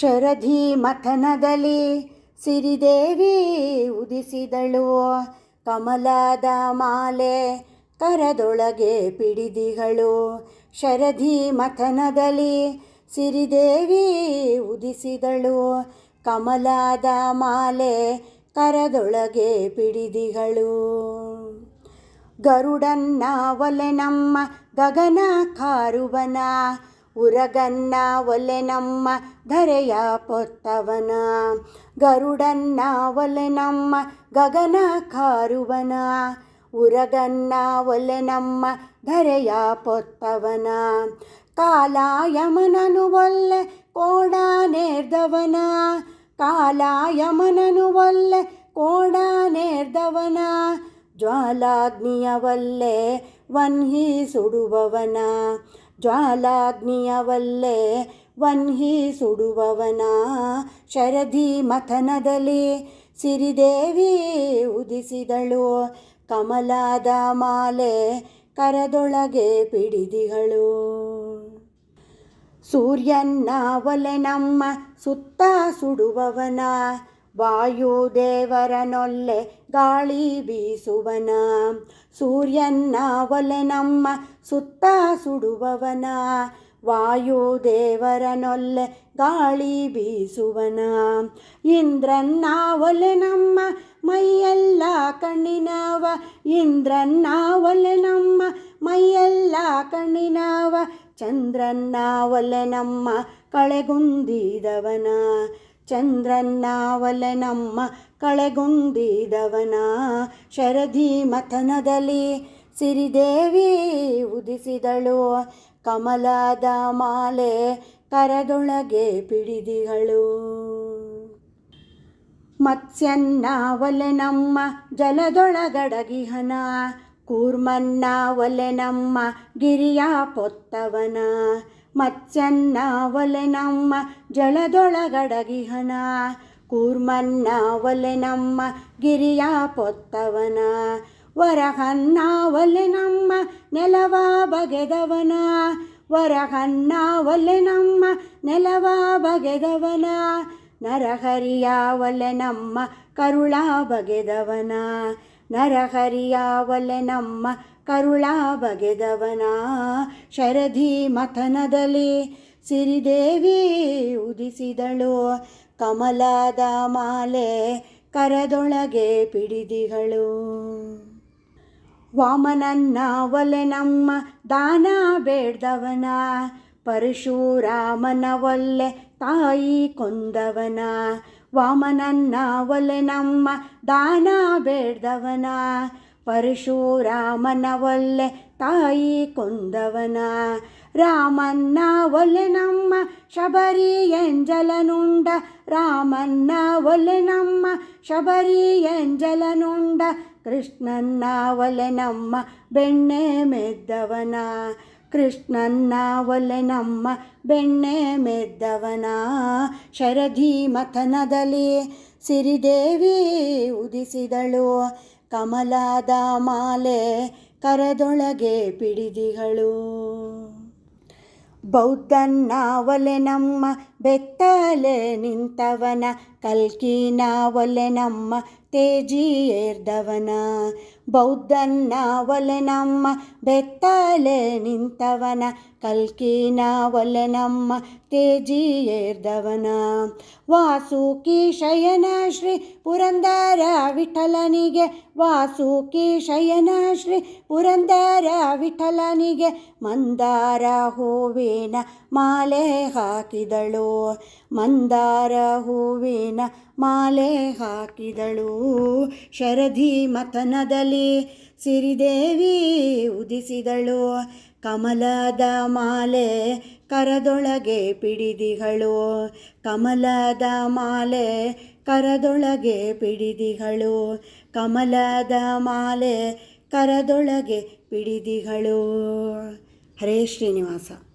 ಶರಧಿ ಮಥನದಲ್ಲಿ ಸಿರಿದೇವಿ ಉದಿಸಿದಳು. ಕಮಲದ ಮಾಲೆ ಕರದೊಳಗೆ ಪಿಡಿದಿಗಳು. ಶರಧಿ ಮಥನದಲ್ಲಿ ಸಿರಿದೇವಿ ಉದಿಸಿದಳು. ಕಮಲದ ಮಾಲೆ ಕರದೊಳಗೆ ಪಿಡಿದಿಗಳು. ಗರುಡನ್ನ ಒಲೆ ನಮ್ಮ ಗಗನ ಕಾರುವನ ಉರಗನ್ನ ಒಲೆ ನಮ್ಮ ಧರೆಯ ಪೊತ್ತವನ. ಗರುಡನ್ನ ಒಲೆ ನಮ್ಮ ಗಗನ ಕಾರುವನ. ಉರಗನ್ನ ಒಲೆ ನಮ್ಮ ಧರೆಯ ಪೊತ್ತವನ. ಕಾಲಾಯಮನನು ಒಲ್ಲೆ ಕೋಡ ನೇರ್ದವನ ಕಾಲಾಯಮನನು ಒಲ್ಲೆ ಕೋಡ ನೇರ್ದವನ ಜ್ವಾಲಾಗ್ನಿಯ ಒಲ್ಲೆ ವನ್ಹಿ ಸುಡುವವನ. ಜ್ವಾಲಾಗ್ನಿಯ ವಲ್ಲೆ ವನ್ಹಿ ಸುಡುವವನ ಶರಧಿ ಮಥನದಲ್ಲಿ ಸಿರಿದೇವಿ ಉದಿಸಿದಳು. ಕಮಲಾದ ಮಾಲೆ ಕರದೊಳಗೆ ಪಿಡಿದಿಗಳು ಸೂರ್ಯನ್ನ ಒಲೆ ನಮ್ಮ ಸುತ್ತ ಸುಡುವವನ ವಾಯುದೇವರನೊಲ್ಲೆ ಗಾಳಿ ಬೀಸುವನ ಸೂರ್ಯನ್ನ ಒಲೆ ನಮ್ಮ ಸುತ್ತ ಸುಡುವವನ ವಾಯುದೇವರನೊಲ್ಲೆ ಗಾಳಿ ಬೀಸುವನ ಇಂದ್ರನ್ನ ಒಲೆ ನಮ್ಮ ಮೈಯೆಲ್ಲ ಕಣ್ಣಿನವ ಇಂದ್ರನ್ನ ಒಲೆ ನಮ್ಮ ಮೈಯೆಲ್ಲ ಕಣ್ಣಿನವ ಚಂದ್ರನ್ನ ಒಲೆ ನಮ್ಮ ಕಳೆಗುಂದಿದವನ ಚಂದ್ರನ್ನ ಒಲೆ ನಮ್ಮ ಕಳೆಗುಂದಿದವನ ಶರಧಿ ಮಥನದಲ್ಲಿ ಸಿರಿದೇವಿ ಉದಿಸಿದಳು. ಕಮಲದ ಮಾಲೆ ಕರದೊಳಗೆ ಪಿಡಿದಿಗಳು. ಮತ್ಸ್ಯನ್ನಾವಲೆ ನಮ್ಮ ಜಲದೊಳಗಡಗಿಹನ ಕೂರ್ಮನ್ನ ಒಲೆ ನಮ್ಮ ಗಿರಿಯ ಪೊತ್ತವನ. ಮಚ್ಚನ್ನ ಒಲೆ ನಮ್ಮ ಜಳದೊಳಗಡಗಿಹನ. ಕೂರ್ಮನ್ನ ಒಲೆ ನಮ್ಮ ಗಿರಿಯ ಪೊತ್ತವನ. ವರಹನ್ನ ಒಲೆ ನಮ್ಮ ನೆಲವ ಬಗೆದವನ. ವರಹನ್ನ ಒಲೆ ನಮ್ಮ ನೆಲವ ಬಗೆದವನ. ನರಹರಿಯ ಒಲೆ ನಮ್ಮ ಕರುಳ ಬಗೆದವನ. ನರಹರಿಯ ಒಲೆ ನಮ್ಮ ಕರುಳ ಬಗೆದವನ ಶರಧಿ ಮಥನದಲ್ಲಿ ಸಿರಿದೇವಿ ಉದಿಸಿದಳು. ಕಮಲದ ಮಾಲೆ ಕರದೊಳಗೆ ಪಿಡಿದಿಗಳು. ವಾಮನನ್ನ ಒಲೆ ನಮ್ಮ ದಾನ ಬೇಡ್ದವನ, ಪರಶುರಾಮನ ಒಲ್ಲೆ ತಾಯಿ ಕೊಂದವನ ವಾಮನನ್ನ ಒಲೆ ನಮ್ಮ ದಾನ ಬೇಡ್ದವನ, ಪರಶುರಾಮನ ಒಲ್ಲೆ ತಾಯಿ ಕೊಂದವನ. ರಾಮನ್ನ ಒಲೆ ನಮ್ಮ ಶಬರಿ ಎಂಜಲನುಂಡ, ರಾಮನ್ನ ಒಲೆ ನಮ್ಮ ಶಬರಿ ಎಂಜಲನುಂಡ, ಕೃಷ್ಣನ್ನ ಒಲೆ ನಮ್ಮ ಬೆಣ್ಣೆ ಮೆದ್ದವನ. ಕೃಷ್ಣನ್ನ ಒಲೆ ನಮ್ಮ ಬೆಣ್ಣೆ ಮೆದ್ದವನ ಶರಧಿ ಮಥನದಲ್ಲಿ ಸಿರಿದೇವಿ ಉದಿಸಿದಳು. ಕಮಲಾದ ಮಾಲೆ ಕರದೊಳಗೆ ಪಿಡಿದಿಗಳು. ಬೌದ್ಧನ್ನ ನಮ್ಮ ಬೆತ್ತಲೆ ನಿಂತವನ, ಕಲ್ಕಿನ ಒಲೆ ನಮ್ಮ ತೇಜಿ ಏರ್ದವನ. ಬೌದ್ಧನ್ನ ಒಲೆ ನಮ್ಮ ಬೆತ್ತಲೆ ನಿಂತವನ, ಕಲ್ಕಿನ ಒಲೆ ನಮ್ಮ ತೇಜಿ ಏರ್ದವನ. ವಾಸುಕಿ ಶಯನ ಶ್ರೀ ಪುರಂದರ ವಿಠಲನಿಗೆ, ವಾಸುಕಿ ಶಯನ ಶ್ರೀ ಪುರಂದರ ವಿಠಲನಿಗೆ, ಮಂದಾರ ಹೂವಿನ ಮಾಲೆ ಹಾಕಿದಳು. ಮಂದಾರ ಹೂವಿನ ಮಾಲೆ ಹಾಕಿದಳು. ಶರಧಿ ಮಥನದಲ್ಲಿ ಸಿರಿದೇವಿ ಉದಿಸಿದಳು. ಕಮಲದ ಮಾಲೆ ಕರದೊಳಗೆ ಪಿಡಿದಿಗಳು. ಕಮಲದ ಮಾಲೆ ಕರದೊಳಗೆ ಪಿಡಿದಿಗಳು. ಕಮಲದ ಮಾಲೆ ಕರದೊಳಗೆ ಪಿಡಿದಿಗಳು. ಹರೇ ಶ್ರೀನಿವಾಸ.